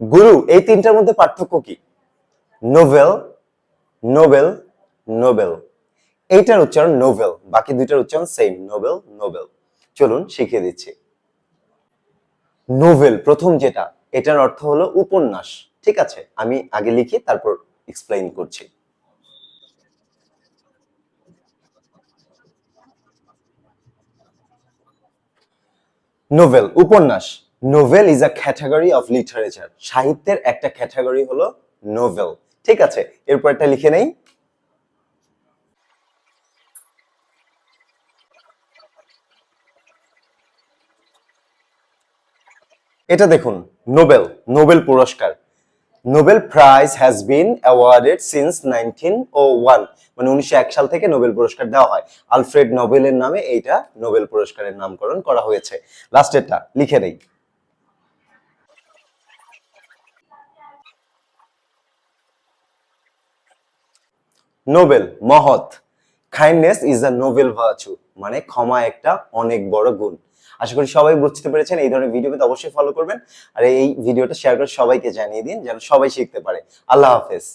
গুরু, এই তিনটার মধ্যে পার্থক্য কি? Novel noble Nobel. এইটার উচ্চারণ নোভেল বাকি দুইটার উচ্চারণ সেম নোবেল নোবেল। চলুন শিখিয়ে দিচ্ছি। নোভেল প্রথম যেটা, এটার অর্থ হলো উপন্যাস, ঠিক আছে? আমি আগে লিখি, তারপর এক্সপ্লেইন করছি। নোভেল উপন্যাস। Novel is a category of literature সাহিত্যের একটা ক্যাটাগরি হলো নোভেল ঠিক আছে এরপর একটা লিখে নেই। এটা দেখুন নোবেল নোবেল পুরস্কার। Nobel prize has been awarded since nineteen o one মানে উনিশশো এক সাল থেকে নোবেল পুরস্কার দেওয়া হয়। আলফ্রেড নোবেলের নামে এইটা নোবেল পুরস্কারের নামকরণ করা হয়েছে। লাস্টেরটা লিখে নেই। নোবেল, মহৎ। Kindness is a noble virtue মানে ক্ষমা একটা অনেক বড় গুণ। আশা করি সবাই বুঝতে পেরেছেন, এই ধরনের ভিডিও অবশ্যই ফলো করবেন। আর এই ভিডিওটা শেয়ার করে সবাইকে জানিয়ে দিন, যেন সবাই শিখতে পারে। আল্লাহ হাফেজ।